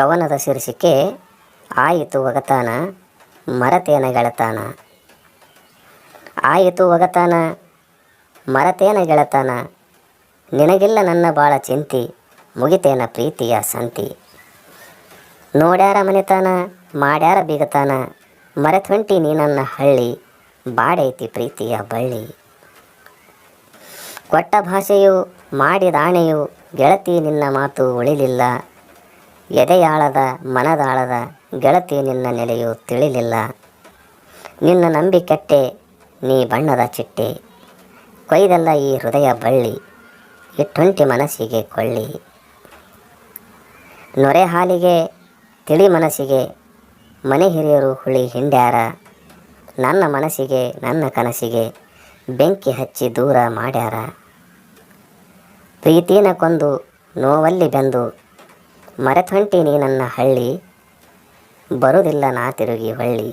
ಕವನದ ಶೀರ್ಷಿಕೆ ಆಯಿತು ಒಗತಾನ ಮರತೇನ ಗೆಳತಾನ ಆಯಿತು ಒಗತಾನ ಮರತೇನ ಗೆಳತಾನ ನಿನಗಿಲ್ಲ ನನ್ನ ಬಾಳ ಚಿಂತಿ, ಮುಗಿತೇನ ಪ್ರೀತಿಯ ಸಂತಿ. ನೋಡ್ಯಾರ ಮನೆತಾನ, ಮಾಡ್ಯಾರ ಬೀಗತಾನ. ಮರೆತ್ ನೀ ನನ್ನ ಹಳ್ಳಿ, ಬಾಡೈತಿ ಪ್ರೀತಿಯ ಬಳ್ಳಿ. ಕೊಟ್ಟ ಭಾಷೆಯು, ಮಾಡಿದ ಆಣೆಯು, ಗೆಳತಿ ನಿನ್ನ ಮಾತು ಉಳಿಲಿಲ್ಲ. ಎದೆಯಾಳದ, ಮನದಾಳದ ಗೆಳತಿ ನಿನ್ನ ನೆಲೆಯು ತಿಳಿಲಿಲ್ಲ. ನಿನ್ನ ನಂಬಿ ಕೆಟ್ಟೆ ನೀ ಬಣ್ಣದ ಚಿಟ್ಟೆ. ಕೊಯ್ದಲ್ಲ ಈ ಹೃದಯ ಬಳ್ಳಿ ಇಟ್ಟುಂಟಿ ಮನಸ್ಸಿಗೆ ಕೊಳ್ಳಿ. ನೊರೆ ಹಾಲಿಗೆ, ತಿಳಿ ಮನಸ್ಸಿಗೆ, ಮನೆ ಹಿರಿಯರು ಹುಳಿ ಹಿಂಡ್ಯಾರ. ನನ್ನ ಮನಸ್ಸಿಗೆ, ನನ್ನ ಕನಸಿಗೆ ಬೆಂಕಿ ಹಚ್ಚಿ ದೂರ ಮಾಡ್ಯಾರ. ಪ್ರೀತಿನ ಕೊಂದು ನೋವಲ್ಲಿ ಬೆಂದು ಮರೆತೊಂಟಿ ಹೊಂಟೀನಿ ನನ್ನ ಹಳ್ಳಿ ಬರುವುದಿಲ್ಲ ನಾ ತಿರುಗಿ ಹೊಳ್ಳಿ.